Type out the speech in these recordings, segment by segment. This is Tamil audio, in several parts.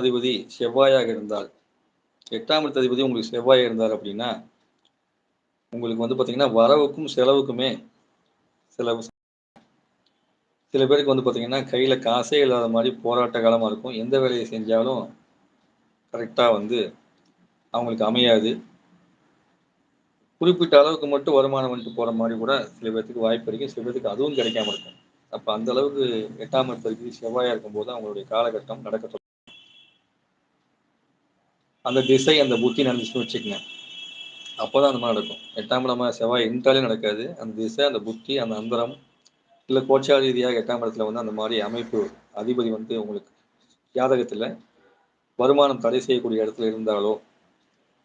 அதிபதி செவ்வாயாக இருந்தால் எட்டாம் இடத்து அதிபதி உங்களுக்கு செவ்வாயாக இருந்தார் அப்படின்னா உங்களுக்கு வந்து பார்த்தீங்கன்னா வரவுக்கும் செலவுக்குமே செலவு சில பேருக்கு வந்து பார்த்தீங்கன்னா கையில் காசே இல்லாத மாதிரி போராட்ட காலமாக இருக்கும். எந்த வேலையை செஞ்சாலும் கரெக்டாக வந்து அவங்களுக்கு அமையாது. குறிப்பிட்ட அளவுக்கு மட்டும் வருமானம் வந்துட்டு போகிற மாதிரி கூட சில பேர்த்துக்கு வாய்ப்பு இருக்கும் சில பேர்த்துக்கு அதுவும் கிடைக்காம இருக்கும். அப்போ அந்த அளவுக்கு எட்டாம் இடத்துக்கு செவ்வாயாக இருக்கும்போது அவங்களுடைய காலகட்டம் நடக்க அந்த திசை அந்த புத்தி நடந்துச்சுன்னு வச்சுக்கோங்க. அப்போதான் அந்த மாதிரி நடக்கும். எட்டாம் இடமா செவ்வாய் இருந்தாலே நடக்காது. அந்த திசை அந்த புத்தி அந்த அந்தரம் இல்லை கோச்சார ரீதியாக எட்டாம் இடத்துல வந்து அந்த மாதிரி அமைப்பு அதிபதி வந்து உங்களுக்கு ஜாதகத்தில் வருமானம் தடை செய்யக்கூடிய இடத்துல இருந்தாலோ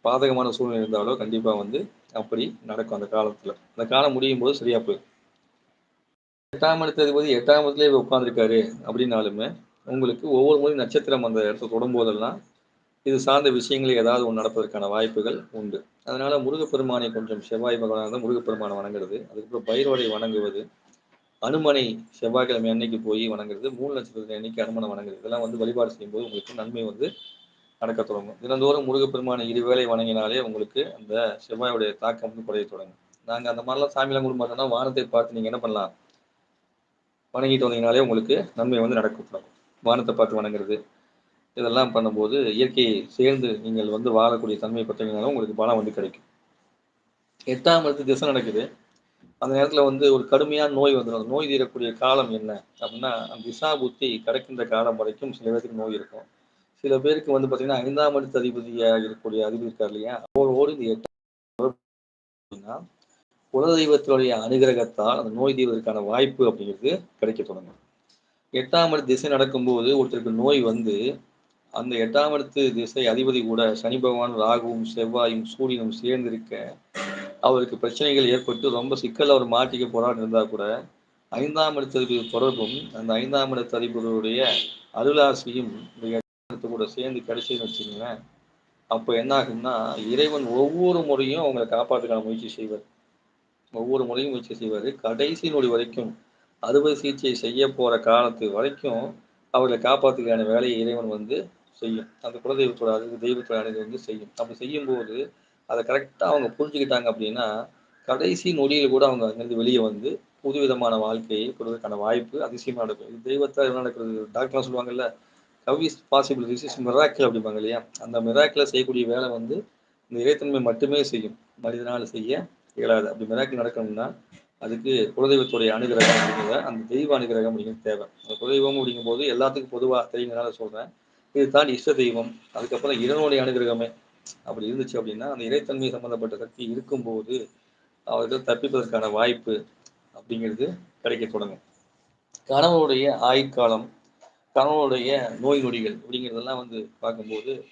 பாதகமான சூழ்நிலை இருந்தாலோ கண்டிப்பாக வந்து அப்படி நடக்கும் அந்த காலத்தில். அந்த காலம் முடியும் போது சரியா போயிடும். எட்டாம் இடத்து அதிபதி எட்டாம் இடத்துல உட்காந்துருக்காரு அப்படின்னாலுமே உங்களுக்கு ஒவ்வொரு முறை நட்சத்திரம் அந்த இடத்த தொடும்போதெல்லாம் இது சார்ந்த விஷயங்கள் ஏதாவது ஒன்று நடப்பதற்கான வாய்ப்புகள் உண்டு. அதனால் முருகப்பெருமானை கொஞ்சம் செவ்வாய் பகவானாக முருகப்பெருமானை வணங்குறது அதுக்கப்புறம் பைரவரை வணங்குவது அனுமனை செவ்வாய்க்கிழமை அன்னைக்கு போய் வணங்குறது மூணு நட்சத்திரத்தை அன்னைக்கு அனுமனை வணங்குறது இதெல்லாம் வந்து வழிபாடு செய்யும்போது உங்களுக்கு நன்மை வந்து நடக்க தொடங்கும். தினந்தோறும் முருகப்பெருமானை இருவேளை வணங்கினாலே உங்களுக்கு அந்த செவ்வாயுடைய தாக்கம் வந்து குறைய தொடங்கும். நாங்கள் அந்த மாதிரிலாம் சாமியெல்லாம் கொடுக்க மாட்டோம்னா வானத்தை பார்த்து நீங்கள் என்ன பண்ணலாம்? வணங்கிட்டு வந்தீங்கனாலே உங்களுக்கு நன்மை வந்து நடக்கும் வானத்தை பார்த்து வணங்குறது இதெல்லாம் பண்ணும்போது இயற்கையை சேர்ந்து நீங்கள் வந்து வாழக்கூடிய தன்மை பற்றினாலும் உங்களுக்கு பலம் வந்து கிடைக்கும். எட்டாம் இடத்து திசை நடக்குது. அந்த நேரத்தில் வந்து ஒரு கடுமையான நோய் வந்துடும் நோய் தீரக்கூடிய காலம் என்ன அப்படின்னா அந்த திசா புத்தி கிடைக்கின்ற காலம் வரைக்கும் சில பேருக்கு நோய் இருக்கும். சில பேருக்கு வந்து பார்த்தீங்கன்னா ஐந்தாம் இடத்து அதிபதியாக இருக்கக்கூடிய அதிபதி இருக்கார் இல்லையா? அவரோடு இந்த எட்டாம் குலதெய்வத்தினுடைய அனுகிரகத்தால் அந்த நோய் தீர்வதற்கான வாய்ப்பு அப்படிங்கிறது கிடைக்க தொடங்கும். எட்டாம் இடத்து திசை நடக்கும்போது ஒருத்தருக்கு நோய் வந்து அந்த எட்டாம் இடத்து திசை அதிபதி கூட சனி பகவான் ராகுவும் செவ்வாயும் சூரியனும் சேர்ந்திருக்க அவருக்கு பிரச்சனைகள் ஏற்பட்டு ரொம்ப சிக்கல் அவர் மாட்டிக்க போறான்னு இருந்தால் கூட ஐந்தாம் இடத்து தொடர்பும் அந்த ஐந்தாம் இடத்து அதிபதியுடைய அருளாசியும் கூட சேர்ந்து கிடைச்சதுன்னு வச்சுக்கோங்களேன். அப்போ என்ன ஆகும்னா இறைவன் ஒவ்வொரு முறையும் அவங்களை காப்பாற்றுக்கான முயற்சி செய்வார். ஒவ்வொரு முறையும் முயற்சி செய்வார். கடைசி நொடி வரைக்கும் அறுவை சிகிச்சை செய்ய போகிற காலத்து வரைக்கும் அவர்களை காப்பாற்றுக்கான வேலையை இறைவன் வந்து செய்யும். அந்த குலதெய்வத்தோட அது தெய்வத்தோட அணுகு வந்து செய்யும். அப்படி செய்யும்போது அதை கரெக்டாக அவங்க புரிஞ்சுக்கிட்டாங்க அப்படின்னா கடைசி நொடியில் கூட அவங்க அங்கேருந்து வெளியே வந்து புதுவிதமான வாழ்க்கையை கொடுவதற்கான வாய்ப்பு அதிசயமாக நடக்கும் இது தெய்வத்தை நடக்கிறது? டாக்டர்லாம் சொல்லுவாங்கல்ல because possible this is miracle அப்படிம்பாங்க இல்லையா? அந்த மிராக்கில் செய்யக்கூடிய வேலை வந்து இந்த இறைத்தன்மை மட்டுமே செய்யும். மனிதனால் செய்ய இயலாது. அப்படி மிராக்கிள் நடக்கணும்னா அதுக்கு குலதெய்வத்துடைய அனுகிரகம் அப்படிங்கிற அந்த தெய்வ அனுகிரகம் அப்படிங்கிறது தேவை. அந்த குலதெய்வம் அப்படிங்கும் போது எல்லாத்துக்கும் பொதுவாக தெரியுங்கிறனால சொல்கிறேன் இதுதான் இஷ்ட தெய்வம். அதுக்கப்புறம் இறைவனுடைய அனுகிரகமே. அப்படி இருந்துச்சு அப்படின்னா அந்த இறைத்தன்மை சம்பந்தப்பட்ட சக்தி இருக்கும்போது அவர்கள் தப்பிப்பதற்கான வாய்ப்பு அப்படிங்கிறது கிடைக்க தொடங்கும். கணவனுடைய ஆயுட்காலம் கணவனுடைய நோய் நொடிகள் அப்படிங்கிறதெல்லாம் வந்து பார்க்கும்போது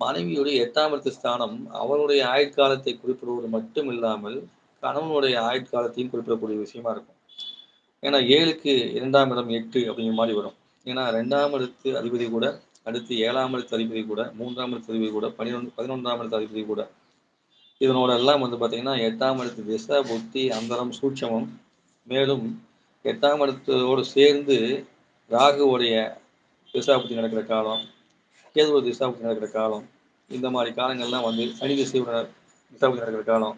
மனைவியுடைய எட்டாம் இடத்து ஸ்தானம் அவனுடைய ஆயுட்காலத்தை குறிப்பிடுவது மட்டும் இல்லாமல் கணவனுடைய ஆயுட்காலத்தையும் குறிப்பிடக்கூடிய விஷயமா இருக்கும். ஏன்னா ஏழுக்கு இரண்டாம் இடம் எட்டு அப்படிங்கிற மாதிரி வரும். ஏன்னா ரெண்டாம் இடத்து அதிபதி கூட அடுத்து ஏழாம் இடத்து அதிபதி கூட மூன்றாம் இடத்து அதிபதி கூட பனிரெண்டு பதினொன்றாம் இடத்து அதிபதி கூட. இதனோட எல்லாம் வந்து பார்த்தீங்கன்னா எட்டாம் இடத்து திசை புத்தி அந்தரம் சூட்சமம். மேலும் எட்டாம் இடத்தோடு சேர்ந்து ராகுவோடைய திசாபுத்தி நடக்கிற காலம் கேதுவ திசாபுத்தி நடக்கிற காலம் இந்த மாதிரி காலங்கள்லாம் வந்து சனி திசையோட திசாபுத்தி நடக்கிற காலம்.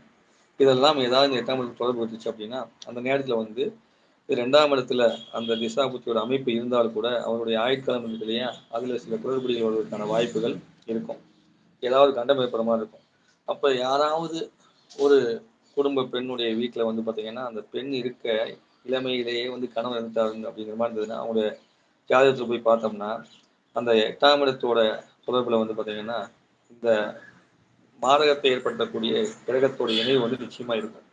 இதெல்லாம் ஏதாவது இந்த எட்டாம் இடத்துல தொடர்பு வந்துச்சு அப்படின்னா அந்த நேரத்தில் வந்து ரெண்டாம் இடத்துல அந்த திசாபுத்தியோட அமைப்பு இருந்தாலும் கூட அவருடைய ஆயுட்காலம் இருக்கு இல்லையா? அதில் சில குளறுபடிகள் வருவதற்கான வாய்ப்புகள் இருக்கும். ஏதாவது கண்டம் ஏற்படுற மாதிரி இருக்கும். அப்போ யாராவது ஒரு குடும்ப பெண்ணுடைய வீட்டில் வந்து பார்த்தீங்கன்னா அந்த பெண் இருக்க இளமையிலேயே வந்து கணவன் இருந்தாருங்க அப்படிங்கிற மாதிரி இருந்ததுன்னா அவங்களுடைய ஜாதகத்தில் போய் பார்த்தோம்னா அந்த எட்டாம் இடத்தோட தொடர்பில் வந்து பார்த்தீங்கன்னா இந்த மாரகத்தை ஏற்படுத்தக்கூடிய கிரகத்தோட இணைவு வந்து நிச்சயமாக இருக்கும்.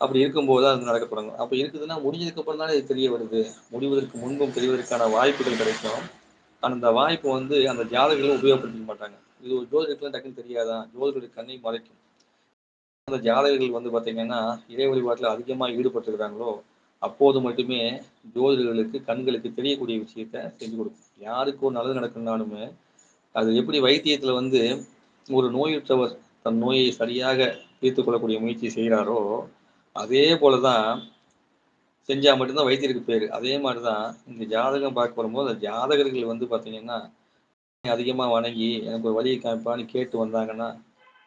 அப்படி இருக்கும்போது அது நடக்க தொடங்கும் அப்போ இருக்குதுன்னா முடிஞ்சதுக்கப்புறம் தானே இது தெரிய வருது. முடிவதற்கு முன்பும் தெரிவதற்கான வாய்ப்புகள் கிடைக்கும். அந்த வாய்ப்பு வந்து அந்த ஜாதகங்களும் உபயோகப்படுத்திக்க மாட்டாங்க. இது ஒரு ஜோதிடத்துலாம் டக்குன்னு தெரியாதான் ஜோதிடருடைய கண்ணை மறைக்கும். அந்த ஜாதகர்கள் வந்து பார்த்தீங்கன்னா இறை வழிபாட்டில் அதிகமாக ஈடுபட்டுருக்கிறாங்களோ அப்போது மட்டுமே ஜோதிடர்களுக்கு கண்களுக்கு தெரியக்கூடிய விஷயத்த செஞ்சு கொடுக்கும். யாருக்கு ஒரு நல்லது நடக்கணும்னாலுமே அது எப்படி வைத்தியத்தில் வந்து ஒரு நோயுற்றவர் தன் நோயை சரியாக தீர்த்து கொள்ளக்கூடிய முயற்சி செய்கிறாரோ அதே போல தான் செஞ்சால் மட்டும்தான் வைத்தியருக்கு பேர். அதே மாதிரி தான் இந்த ஜாதகம் பார்க்க வரும்போது அந்த ஜாதகர்கள் வந்து பார்த்தீங்கன்னா அதிகமாக வணங்கி எனக்கு ஒரு வழியை காமிப்பான்னு கேட்டு வந்தாங்கன்னா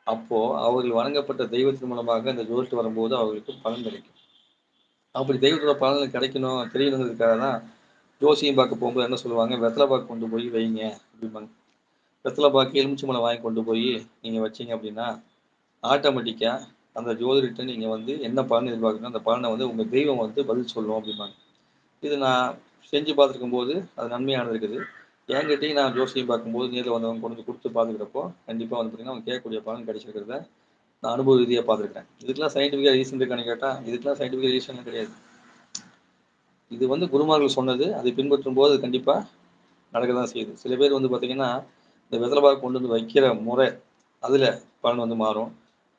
அப்போது அவர்கள் வணங்கப்பட்ட தெய்வத்தின் மூலமாக இந்த ஜோதிட்டு வரும்போது அவர்களுக்கு பலன் கிடைக்கும். அப்படி தெய்வத்தோட பலன் கிடைக்கணும் தெரியணுங்கிறதுக்காக தான் ஜோசியம் பார்க்க போகும்போது என்ன சொல்லுவாங்க? வெத்தலை பாக்கு கொண்டு போய் வைங்க அப்படிம்பாங்க. வெத்தலை பாக்கு எலுமிச்சி மலை வாங்கி கொண்டு போய் நீங்கள் வச்சீங்க அப்படின்னா ஆட்டோமேட்டிக்காக அந்த ஜோதிடத்தை நீங்கள் வந்து என்ன பலன் எதிர்பார்க்கணும் அந்த பலனை வந்து உங்கள் தெய்வம் வந்து பதில் சொல்லும் அப்படிம்பாங்க. இது நான் செஞ்சு பார்த்துருக்கும் போது அது நன்மையானது இருக்குது. என்கிட்டையும் நான் ஜோசியம் பார்க்கும்போது நேரில் வந்தவங்க கொண்டு வந்து கொடுத்து பார்த்துக்கிறப்போ கண்டிப்பாக வந்து பார்த்தீங்கன்னா அவங்க கேட்கக்கூடிய பலன் கிடைச்சிருக்கிறத நான் அனுபவ ரீதியாக பார்த்துருக்கேன் இதுக்கெல்லாம் சயின்டிஃபிக்காக ரீசன் இருக்கான்னு கேட்டால் இதுக்கெல்லாம் சயின்டிஃபிக் ரீசன் கிடையாது. இது வந்து குருமார்கள் சொன்னது அதை பின்பற்றும் போது கண்டிப்பாக நடக்க தான் செய்யுது. சில பேர் வந்து பார்த்தீங்கன்னா இந்த வெத்தலை கொண்டு வந்து வைக்கிற முறை அதில் பலன் வந்து மாறும்.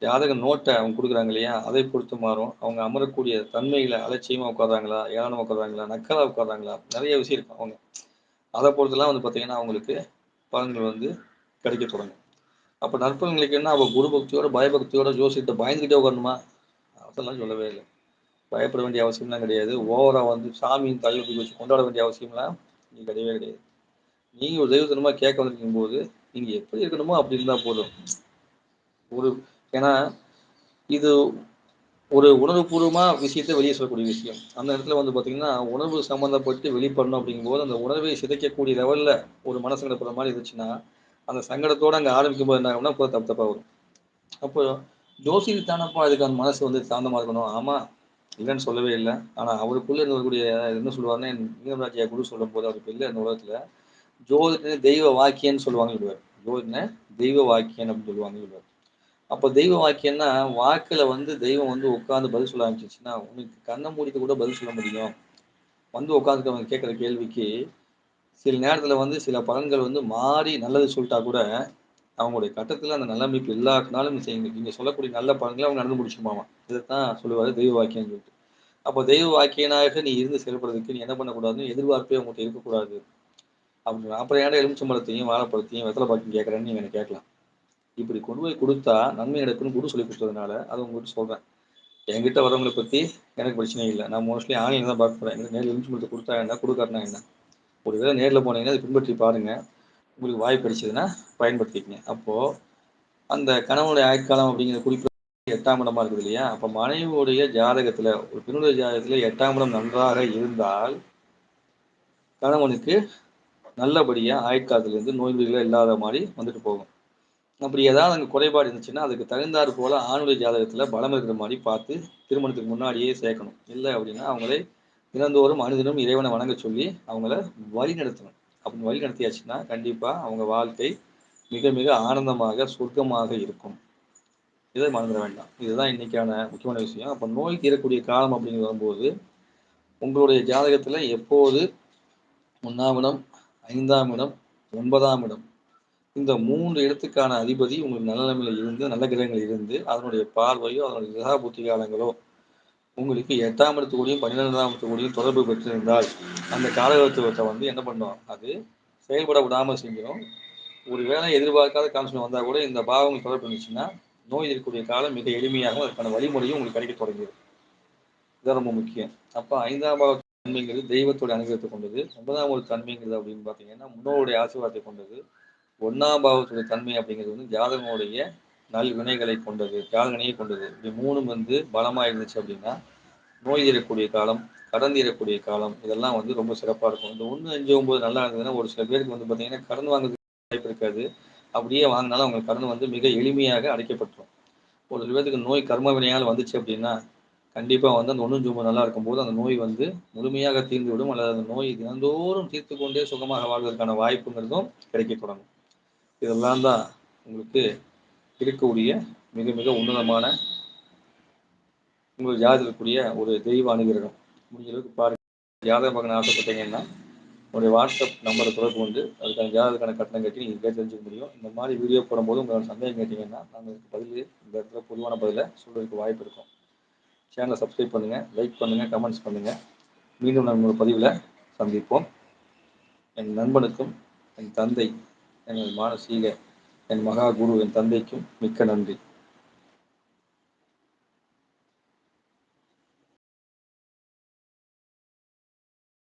ஜாதக நோட்டை அவங்க கொடுக்குறாங்க இல்லையா? அதை பொறுத்து மாறும். அவங்க அமரக்கூடிய தன்மைகளை அலட்சியமாக உட்காராங்களா ஏழனமாக உட்காராங்களா நக்கலாக உட்காராங்களா நிறைய விஷயம் இருக்கும் அவங்க. அதை பொறுத்தெல்லாம் வந்து பார்த்தீங்கன்னா அவங்களுக்கு பலன்கள் வந்து கிடைக்க தொடங்கும். அப்போ நற்பலன்களுக்கு என்ன? அவள் குரு பக்தியோட பயபக்தியோட ஜோசியத்தை பயந்துக்கிட்டே உட்காரணுமா? அதெல்லாம் சொல்லவே இல்லை. பயப்பட வேண்டிய அவசியம்லாம் கிடையாது. ஓவராக வந்து சாமியின் தலையில் வச்சு கொண்டாட வேண்டிய அவசியம்லாம் நீங்கள் கிடையவே கிடையாது. நீங்கள் ஒரு தெய்வத்தனமாக கேட்க வந்திருக்கும் போது நீங்கள் எப்படி இருக்கணுமோ அப்படி இருந்தால் போதும். ஒரு ஏன்னா இது ஒரு உணர்வுபூர்வமாக விஷயத்தை வெளியே சொல்லக்கூடிய விஷயம். அந்த இடத்துல வந்து பார்த்தீங்கன்னா உணர்வு சம்மந்தப்பட்டு வெளிப்படணும் அப்படிங்கும்போது அந்த உணர்வை சிதைக்கக்கூடிய லெவலில் ஒரு மனசங்கடப்படுற மாதிரி இருந்துச்சுன்னா அந்த சங்கடத்தோடு அங்கே ஆரம்பிக்கும் போது என்ன ஆகும்னா இப்போ தப்பு தப்பாக வரும். அப்போ ஜோசிக்கு தானப்பா அதுக்கு அந்த மனசு வந்து சாந்தமாக இருக்கணும்? ஆமாம் இல்லைன்னு சொல்லவே இல்லை. ஆனால் அவருக்குள்ளே இருக்கக்கூடிய என்ன சொல்லுவாருன்னா மீனராஜியா குரு சொல்லும் போது அவருக்கு இல்லை அந்த உலகத்தில் ஜோதிடனே தெய்வ வாக்கியன்னு சொல்லுவாங்க சொல்லுவார். ஜோதிடனே தெய்வ வாக்கியன் அப்படின்னு சொல்லுவாங்க சொல்லுவார். அப்போ தெய்வ வாக்கியம்னா வாக்கில் வந்து தெய்வம் வந்து உட்காந்து பதில் சொல்ல ஆரம்பிச்சிச்சுன்னா உனக்கு கண்ணை மூடிட்டு கூட பதில் சொல்ல முடியும். வந்து உட்காந்துக்கவங்க கேட்குற கேள்விக்கு சில நேரத்தில் வந்து சில பலன்கள் வந்து மாறி நல்லது சொல்லிட்டா கூட அவங்களுடைய கட்டத்தில் அந்த நல்லமைப்பு செய்யுங்க. நீங்கள் சொல்லக்கூடிய நல்ல பலன்களை அவங்க நடந்து முடிச்சுமாவான் இதை தான் சொல்லுவார் தெய்வ வாக்கியம்னு சொல்லிட்டு. அப்போ தெய்வ வாக்கியனாக நீ இருந்து செயல்படுறதுக்கு நீ என்ன பண்ணக்கூடாதுன்னு எதிர்பார்ப்பே அவங்கள்ட்ட இருக்கக்கூடாது. அப்படின்னு அப்புறம் ஏன்டா எலுமிச்சம்பழத்தையும் வாழைப்பழத்தையும் வெத்தலை பாக்கியம் கேட்குறேன்னு நீங்கள் கேட்கலாம்? இப்படி கொண்டு போய் கொடுத்தா நன்மை எடுக்கணும்னு குரு சொல்லி கொடுத்ததுனால அதை உங்கள்கிட்ட சொல்கிறேன் என்கிட்ட வரவங்களை பற்றி எனக்கு பிரச்சனை இல்லை. நான் மோஸ்ட்லி ஆன்லைன் தான் பார்க்க போகிறேன் எனக்கு நேரில் கொடுத்தா என்ன? கொடுக்காருனா என்ன? ஒரு வேளை நேரில் போனீங்கன்னா அதை பின்பற்றி பாருங்கள் உங்களுக்கு வாய்ப்பு கிடைச்சதுன்னா பயன்படுத்திக்கங்க. அப்போது அந்த கணவனுடைய ஆயுட்காலம் அப்படிங்கிற குறிப்பிட்ட எட்டாம் இடமா இருக்குது இல்லையா? அப்போ மனைவியுடைய ஜாதகத்தில் ஒரு பெண்ணுடைய ஜாதகத்தில் எட்டாம் இடம் நன்றாக இருந்தால் கணவனுக்கு நல்லபடியாக ஆயுட்காலத்துலேருந்து நோய் இல்லாத மாதிரி வந்துட்டு போகும். அப்படி ஏதாவது அங்கே குறைபாடு இருந்துச்சுன்னா அதுக்கு தகுந்தாறு போல் ஆணுடைய ஜாதகத்தில் பலம் இருக்கிற மாதிரி பார்த்து திருமணத்துக்கு முன்னாடியே சேர்க்கணும். இல்லை அப்படின்னா அவங்களே தினந்தோறும் அனுதினம் இறைவனை வணங்க சொல்லி அவங்கள வழி நடத்தணும் அப்படி வழி நடத்தியாச்சுன்னா கண்டிப்பாக அவங்க வாழ்க்கை மிக மிக ஆனந்தமாக சொர்க்கமாக இருக்கும். இதை மறந்துட வேண்டாம். இதுதான் இன்னைக்கான முக்கியமான விஷயம். அப்போ நோய் தீரக்கூடிய காலம் அப்படின்னு வரும்போது உங்களுடைய ஜாதகத்தில் எப்போது ஒன்றாம் இடம் ஐந்தாம் இடம் ஒன்பதாம் இடம் இந்த மூன்று இடத்துக்கான அதிபதி உங்களுக்கு நல்ல நிலைமையில் இருந்து நல்ல கிரகங்கள் இருந்து அதனுடைய பார்வையோ அதனுடைய கிரக புத்தி காலங்களோ உங்களுக்கு எட்டாம் இடத்துக்குடியும் பன்னிரெண்டாம் இடத்துக்குடியும் தொடர்பு பெற்றிருந்தால் அந்த காலகத்துவத்தை வந்து என்ன பண்ணும்? அது செயல்பட விடாமல் செஞ்சிடும் ஒரு வேலை எதிர்பார்க்காத கான்சன் வந்தால் கூட இந்த பாவங்கள் தொடர்பு இருந்துச்சுன்னா நோய் இருக்கக்கூடிய காலம் மிக எளிமையாகவும் அதுக்கான வழிமுறையும் உங்களுக்கு கிடைக்க தொடங்கிடும். இதுதான் ரொம்ப முக்கியம். அப்போ ஐந்தாம் பாவ தன்மைங்கிறது தெய்வத்தோட அனுகிரகத்தை கொண்டது. ஒன்பதாம் ஒரு தன்மைங்கிறது அப்படின்னு பார்த்தீங்கன்னா முன்னோருடைய ஆசீர்வாதத்தை கொண்டது. ஒன்னாம் பாவத்துடைய தன்மை அப்படிங்கிறது வந்து ஜாதகனுடைய நல் வினைகளை கொண்டது ஜாதகனையை கொண்டது. இப்படி மூணும் வந்து பலமாக இருந்துச்சு அப்படின்னா நோய் தீரக்கூடிய காலம் கடன் தீரக்கூடிய காலம் இதெல்லாம் வந்து ரொம்ப சிறப்பாக இருக்கும். இந்த ஒன்று அஞ்சு ஒம்பது நல்லா இருந்ததுன்னா ஒரு சில பேருக்கு வந்து பார்த்தீங்கன்னா கடன் வாங்குறதுக்கு வாய்ப்பு இருக்காது. அப்படியே வாங்கினாலும் அவங்க கடன் வந்து மிக எளிமையாக அடைக்கப்பட்டுரும். ஒரு சில பேருக்கு நோய் கர்ம வினையால் வந்துச்சு அப்படின்னா கண்டிப்பாக வந்து அந்த ஒன்று ஒன்பது நல்லா இருக்கும்போது அந்த நோய் வந்து முழுமையாக தீர்ந்து விடும் அல்லது அந்த நோய் தினந்தோறும் தீர்த்து கொண்டே சுகமாக வாழ்வதற்கான வாய்ப்புங்கிறதும் கிடைக்க தொடங்கும். இதெல்லாம் தான் உங்களுக்கு இருக்கக்கூடிய மிக மிக உன்னதமான உங்களுக்கு ஜாதகக்கூடிய ஒரு தெய்வ அனுகிரகம். முடிஞ்ச அளவுக்கு பாருங்க. ஜாதகம் பார்க்க ஆசைப்பட்டீங்கன்னா உங்களுடைய வாட்ஸ்அப் நம்பரை தொடர்பு கொண்டு அதுக்கான ஜாதகத்துக்கான கட்டணம் கட்டி நீங்கள் கேட்டு தெரிஞ்சுக்க முடியும். இந்த மாதிரி வீடியோ போடும்போது உங்களோட சந்தேகம் கேட்டிங்கன்னா நாங்கள் பதில் இந்த இடத்துல பொதுவான பதிலை சொல்கிறதுக்கு வாய்ப்பு இருக்கும். சேனலை சப்ஸ்கிரைப் பண்ணுங்கள் லைக் பண்ணுங்கள் கமெண்ட்ஸ் பண்ணுங்கள் மீண்டும் நம்ம பதிவில் சந்திப்போம். என் நண்பனுக்கும் என் தந்தை எனது மானசீக என் மகா குரு என் தந்தைக்கும் மிக்க நன்றி.